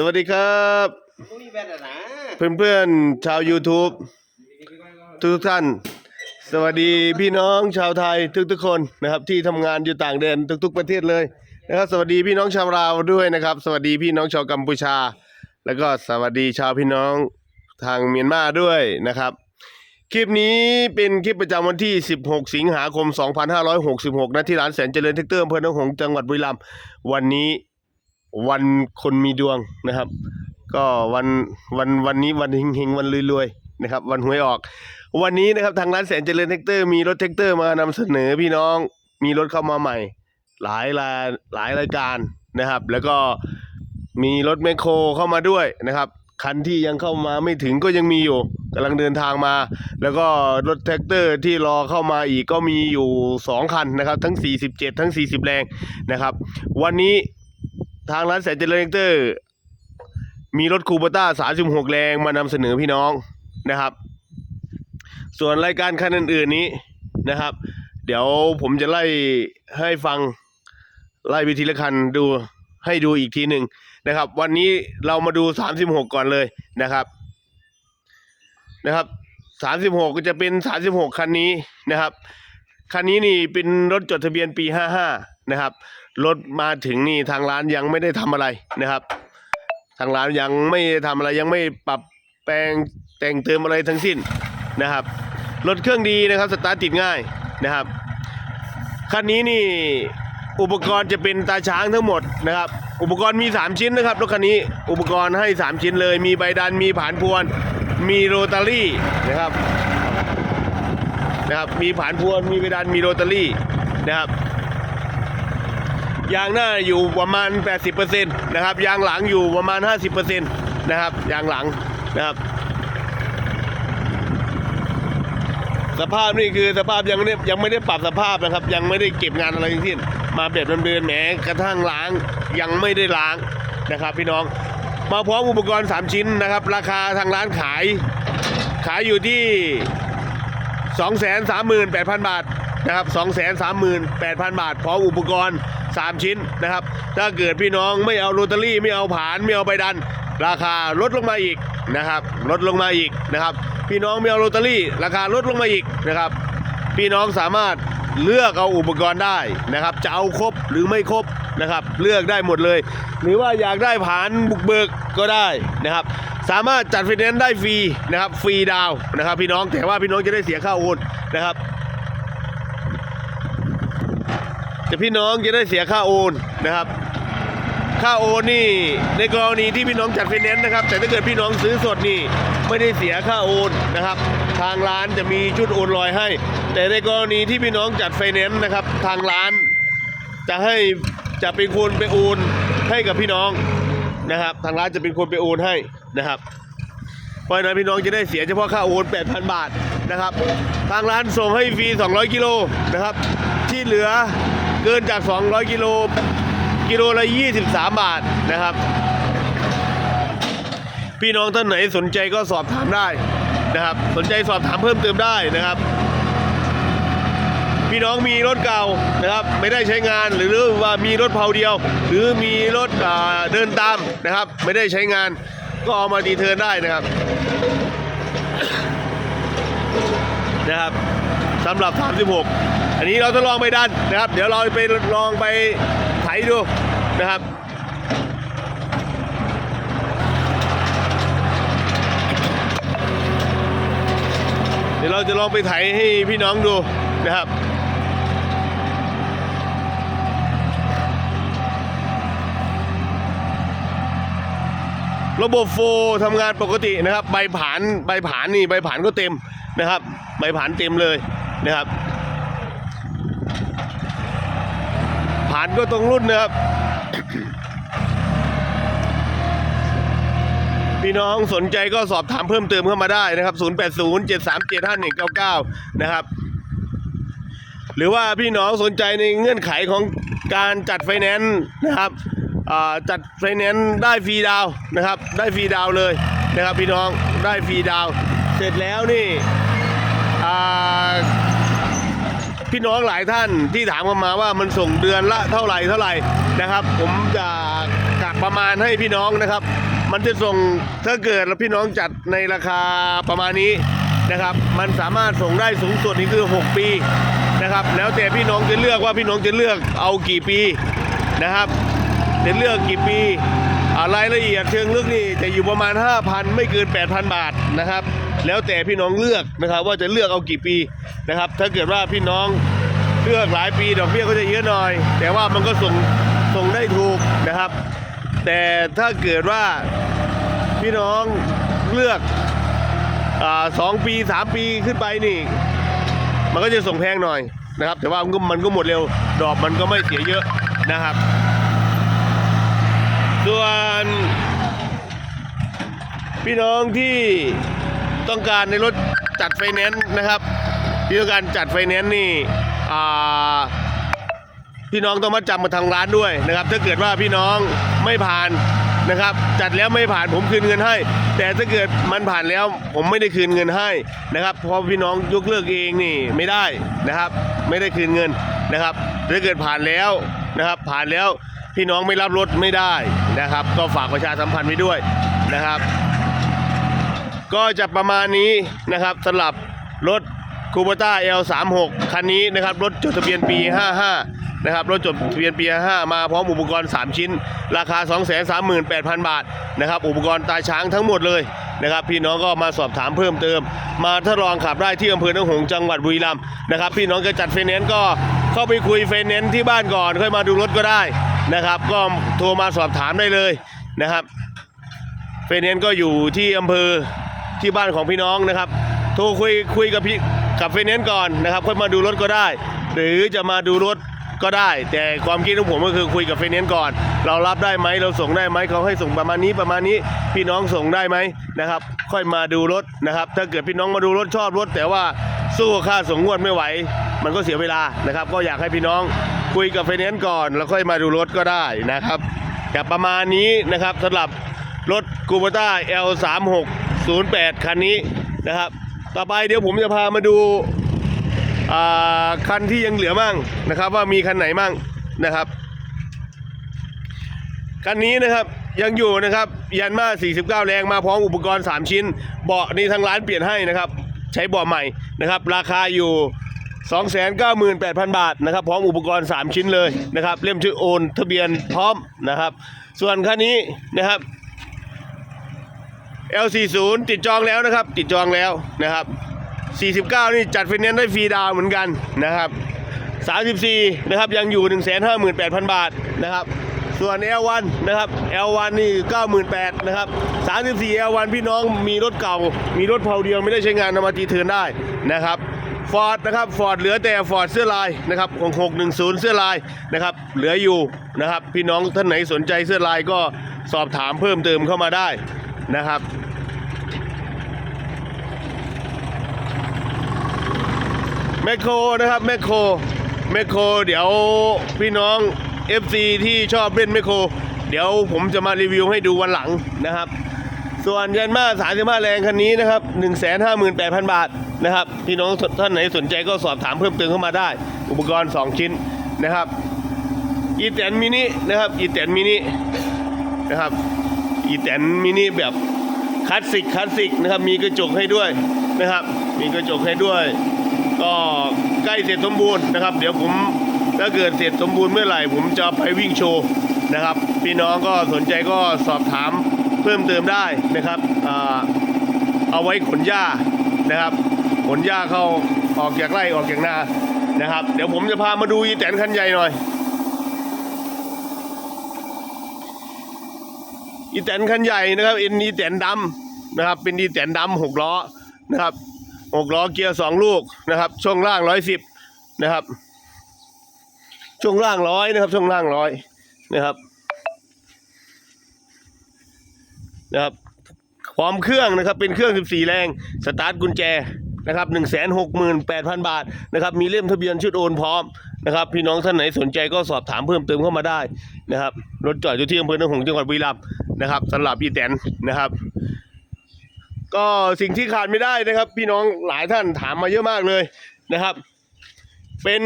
สวัสดีครับก็มีแว่นอะนะเพื่อนๆ ชาว YouTube ทุกๆท่าน สวัสดีพี่น้องชาวไทยทุกๆคนนะครับ ที่ทำงานอยู่ต่างแดนทุก ๆ ประเทศเลยนะครับสวัสดีพี่น้องชาวลาวด้วยนะครับ สวัสดีพี่น้องชาวกัมพูชา แล้วก็สวัสดีชาวพี่น้องทางเมียนมาด้วยนะครับ คลิปนี้เป็นคลิปประจำวันที่ 16 สิงหาคม 2566นะที่ร้านแสนเจริญเทคเตอร์อำเภอหนองหงส์จังหวัดบุรีรัมย์วันนี้ วันคนมีดวงนะครับ ก็วันวันวันนี้วันเฮงๆวันรวยๆนะครับ วันหวยออก วันนี้นะครับทางร้านแสนเจริญเทคเตอร์มีรถเทคเตอร์มานำเสนอพี่น้องมีรถเข้ามาใหม่ หลายรายหลายรายการนะครับ แล้วก็มีรถแมคโครเข้ามาด้วยนะครับคันที่ยังเข้ามาไม่ถึงก็ยังมีอยู่กำลังเดินทางมา แล้วก็รถแท็กเตอร์ที่รอเข้ามาอีกก็มีอยู่ 2 คันนะครับ ทั้ง 47 ทั้ง 40 แรงนะครับ วันนี้ ทางร้านแสนเจริญแท็กเตอร์ มีรถคูปต้า36แรงมานำเสนอพี่น้องนะครับ ส่วนรายการคันอื่น ๆนี้นะครับ เดี๋ยวผมจะไล่ให้ฟังไล่ไปทีละคันดูให้ดูอีกทีหนึ่งนะครับ วันนี้เรามาดู36ก่อนเลยนะครับ นะครับ36ก็จะเป็น36คันนี้นะครับคันนี้นี่เป็นรถจดทะเบียนปี55นะครับ รถมาถึงนี่ทางร้านยังไม่ได้ทำอะไรนะครับ ทางร้านยังไม่ทำอะไรยังไม่ปรับแปลงแต่งเติมอะไรทั้งสิ้นนะครับรถเครื่องดีนะครับสตาร์ทติดง่ายนะครับคันนี้นี่อุปกรณ์จะเป็นตาช้างทั้งหมดนะครับ อุปกรณ์มี 3 ชิ้นนะครับรถคันนี้อุปกรณ์ให้ 3 ชิ้นเลย มีใบดันมีผานพวน มีโรตารี่นะครับนะครับมีผานพวนมีใบดันมีโรตารี่นะครับ ยางหน้าอยู่ประมาณ 80%นะครับ ยางหลังอยู่ประมาณ 50%นะครับ ยางหลังนะครับ สภาพนี่คือสภาพยังไม่ได้ยังไม่ได้ปรับสภาพนะครับ ยังไม่ได้เก็บงานอะไรทั้งสิ้น มาแบบเดินๆแหมกระทั่งล้างยังไม่ได้ล้างนะครับ พี่น้อง มาพร้อมอุปกรณ์ 3 ชิ้นนะครับ ราคาทางร้านขาย ขายอยู่ที่ 238,000 บาทนะครับ 238,000 บาทพร้อมอุปกรณ์ 3 ชิ้นนะครับ ถ้าเกิดพี่น้องไม่เอาโรตารี่ไม่เอาผานไม่เอาใบดัน ราคาลดลงมาอีกนะครับลดลงมาอีกนะครับ พี่น้องไม่เอาโรตารี่ ราคาลดลงมาอีกนะครับ พี่น้องสามารถเลือกเอาอุปกรณ์ได้นะครับ จะเอาครบหรือไม่ครบนะครับ เลือกได้หมดเลย หรือว่าอยากได้ผานบุกเบิกก็ได้นะครับ สามารถจัดไฟแนนซ์ได้ฟรีนะครับฟรีดาวน์นะครับ พี่น้องแต่ว่าพี่น้องจะได้เสียค่าโอนนะครับ แต่พี่น้องจะได้เสียค่าโอนนะครับ ค่าโอนนี่ในกรณีที่พี่น้องจัดไฟแนนซ์นะครับ แต่ถ้าเกิดพี่น้องซื้อสดนี่ไม่ได้เสียค่าโอนนะครับ ทางร้านจะมีชุดโอนลอยให้ แต่ในกรณีที่พี่น้องจัดไฟแนนซ์นะครับ ทางร้าน จะให้จะเป็นคนไปโอนให้กับพี่น้องนะครับ ทางร้านจะเป็นคนไปโอนให้นะครับเพราะฉะนั้นพี่น้องจะได้เสียเฉพาะค่าโอน 8,000 บาทนะครับ ทางร้านส่งให้ฟรี 200 กิโลนะครับ ที่เหลือ เกินจาก 200 กิโลกิโลละ 23 บาทนะครับ พี่น้องท่านไหนสนใจก็สอบถามได้นะครับ สนใจสอบถามเพิ่มเติมได้นะครับ พี่น้องมีรถเก่านะครับ ไม่ได้ใช้งานหรือว่ามีรถเผาเดียว หรือมีรถเดินตามนะครับ ไม่ได้ใช้งานก็เอามาดีเทิร์นได้นะครับนะครับสำหรับ 36 อันนี้เราทดลองไปดันนะครับ เดี๋ยวเราไปลองไปไถดูนะครับเดี๋ยวเราจะลองไปไถให้พี่น้องดูนะครับระบบโฟร์ทำงานปกตินะครับ ใบผานใบผานนี่ใบผานก็เต็มนะครับ ใบผานเต็มเลยนะครับ ผานก็ตรงรุ่นนะครับ พี่น้องสนใจก็สอบถามเพิ่มเติมเข้ามาได้นะครับ 080 737 5199 นะครับ หรือว่าพี่น้องสนใจในเงื่อนไขของการจัดไฟแนนซ์นะครับจัดไฟแนนซ์ได้ฟรีดาวนะครับ ได้ฟรีดาวเลยนะครับ พี่น้องได้ฟรีดาว เสร็จแล้วนี่อ่า พี่น้องหลายท่านที่ถามเข้ามาว่ามันส่งเดือนละเท่าไหร่เท่าไหร่นะครับ ผมจะกักประมาณให้พี่น้องนะครับ มันจะส่งถ้าเกิดแล้วพี่น้องจัดในราคาประมาณนี้นะครับ มันสามารถส่งได้สูงสุดนี่คือ 6 ปีนะครับ แล้วแต่พี่น้องจะเลือกว่าพี่น้องจะเลือกเอากี่ปีนะครับจะเลือกกี่ปี รายละเอียดเชิงลึกนี่จะอยู่ประมาณ 5,000 ไม่เกิน 8,000 บาทนะครับ แล้วแต่พี่น้องเลือกนะครับ ว่าจะเลือกเอากี่ปีนะครับ ถ้าเกิดว่าพี่น้องเลือกหลายปีดอกเบี้ยก็จะเยอะหน่อย แต่ว่ามันก็ส่งส่งได้ถูกนะครับ แต่ถ้าเกิดว่าพี่น้องเลือกอสองปีสามปีขึ้นไปนี่ มันก็จะส่งแพงหน่อยนะครับ แต่ว่ามันก็มันก็หมดเร็วดอกมันก็ไม่เสียเยอะนะครับ ส่วน พี่น้องที่ต้องการในรถจัดไฟแนนซ์นะครับที่ต้องการจัดไฟแนนซ์นี่พี่น้องต้องมาจำมาทางร้านด้วยนะครับ ถ้าเกิดว่าพี่น้องไม่ผ่านนะครับ จัดแล้วไม่ผ่านผมคืนเงินให้ แต่ถ้าเกิดมันผ่านแล้วผมไม่ได้คืนเงินให้นะครับเพราะพี่น้องยกเลิกเองนี่ไม่ได้นะครับ ไม่ได้คืนเงินนะครับถ้าเกิดผ่านแล้วนะครับ ผ่านแล้ว พี่น้องไม่รับรถไม่ได้นะครับ ก็ฝากประชาสัมพันธ์ไว้ด้วยนะครับ ก็จะประมาณนี้นะครับสำหรับรถคูเปต้า L36 คันนี้นะครับรถจดทะเบียนปี 55 นะครับรถจดทะเบียนปี 55 มาพร้อมอุปกรณ์ 3 ชิ้น ราคา 238,000 บาทนะครับอุปกรณ์ตาช้างทั้งหมดเลยนะครับพี่น้องก็มาสอบถามเพิ่มเติม มาทดลองขับได้ที่อำเภอหนองหงส์จังหวัดบุรีรัมย์นะครับพี่น้องจะจัดไฟแนนซ์ก็เข้าไปคุยไฟแนนซ์ที่บ้านก่อนค่อยมาดูรถก็ได้ นะครับ ก็โทรมาสอบถามได้เลยนะครับเฟรนแนนก็อยู่ที่อำเภอที่บ้านของพี่น้องนะครับ โทรคุยคุยกับพี่กับเฟรนแนนก่อนนะครับค่อยมาดูรถก็ได้ หรือจะมาดูรถก็ได้ แต่ความคิดของผมก็คือคุยกับเฟรนแนนก่อน เรารับได้ไหมเราส่งได้ไหมเขาให้ส่งประมาณนี้ประมาณนี้พี่น้องส่งได้ไหมนะครับ ค่อยมาดูรถนะครับ ถ้าเกิดพี่น้องมาดูรถชอบรถ แต่ว่าสู้ค่าส่งงวดไม่ไหว มันก็เสียเวลานะครับ ก็อยากให้พี่น้อง คุยกับเฟนแนนซ์ก่อนแล้วค่อยมาดูรถก็ได้นะครับกับประมาณนี้นะครับสำหรับรถกูปต้า L3608 คันนี้นะครับ ต่อไปเดี๋ยวผมจะพามาดูอ่าคันที่ยังเหลือมั่งนะครับ ว่ามีคันไหนมั่งนะครับคันนี้นะครับยังอยู่นะครับยันมา 49 แรงมาพร้อมอุปกรณ์ 3 ชิ้น เบาะนี่ทางร้านเปลี่ยนให้นะครับ ใช้เบาะใหม่นะครับ ราคาอยู่ 298,000 บาทนะครับ พร้อมอุปกรณ์ 3 ชิ้นเลยนะครับ เล่มชื่อโอนทะเบียนพร้อมนะครับ ส่วนคันนี้นะครับ L40 ติดจองแล้วนะครับ ติดจองแล้วนะครับ 49 นี่จัดไฟแนนซ์ได้ฟรีดาวเหมือนกันนะครับ 34 นะครับ ยังอยู่ 158,000 บาทนะครับส่วน L1 นะครับ L1 นี่ 98,000นะครับ 34 L1 พี่น้องมีรถเก่า มีรถเผาเดียวไม่ได้ใช้งานนำมาตีเทินได้นะครับ ฟอร์ดนะครับฟอร์ดเหลือแต่ฟอร์ดเสื้อลายนะครับของ610 เสื้อลายนะครับเหลืออยู่นะครับ พี่น้องท่านไหนสนใจเสื้อลายก็สอบถามเพิ่มเติมเข้ามาได้นะครับแมคโครนะครับแมคโครแมคโครเดี๋ยวพี่น้อง FC ที่ชอบเล่นแมคโครเดี๋ยวผมจะมารีวิวให้ดูวันหลังนะครับ ส่วนยันมา35แรงคันนี้นะครับ158,000บาท นะครับ พี่น้องท่านไหนสนใจก็สอบถามเพิ่มเติมเข้ามาได้ อุปกรณ์ 2 ชิ้นนะครับอีแตนมินินะครับอีแตนมินินะครับอีแตนมินิแบบคลาสสิกคลาสสิกนะครับมีกระจกให้ด้วยนะครับ มีกระจกให้ด้วย ก็ใกล้เสร็จสมบูรณ์นะครับ เดี๋ยวผมถ้าเกิดเสร็จสมบูรณ์เมื่อไหร่ ผมจะไปวิ่งโชว์นะครับ พี่น้องก็สนใจก็สอบถามเพิ่มเติมได้นะครับเอาไว้ขนหญ้านะครับ ขนหญ้าเข้าออกจากไร่ออกจากนานะครับ เดี๋ยวผมจะพามาดูอีแตนคันใหญ่หน่อย อีแตนคันใหญ่นะครับเอ็นอีแตนดำนะครับ เป็นอีแตนดำหกล้อนะครับหกล้อเกียร์สองลูกนะครับ ช่วงล่างร้อยสิบนะครับ ช่วงล่างร้อยนะครับ ช่วงล่างร้อยนะครับนะครับพร้อมเครื่องนะครับเป็นเครื่อง 14 แรง สตาร์ทกุญแจ นะครับ168,000บาทนะครับมีเล่มทะเบียนชุดโอนพร้อมนะครับพี่น้องท่านไหนสนใจก็สอบถามเพิ่มเติมเข้ามาได้นะครับรถจอดอยู่ที่อำเภอหนองหงส์จังหวัดบุรีรัมย์นะครับสำหรับอีแตนนะครับก็สิ่งที่ขาดไม่ได้นะครับ พี่น้องหลายท่านถามมาเยอะมากเลยนะครับ เป็น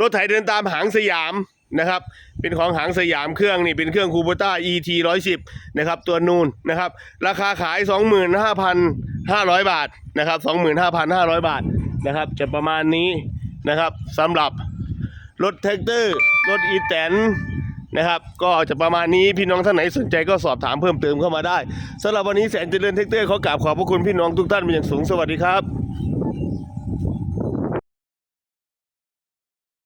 รถไถเดินตามหางสยามนะครับ เป็นของหางสยามเครื่องนี่เป็นเครื่องคูโบต้า ET 110นะครับตัวนูนนะครับราคาขาย 25,500 บาทนะครับ25,500 บาทนะครับจะประมาณนี้นะครับสำหรับรถแท็กเตอร์รถอีแตนนะครับก็จะประมาณนี้พี่น้องท่านไหนสนใจก็สอบถามเพิ่มเติมเข้ามาได้สำหรับวันนี้แสนเจริญแท็กเตอร์ขอกราบขอบพระคุณพี่น้องทุกท่านเป็นอย่างสูงสวัสดีครับ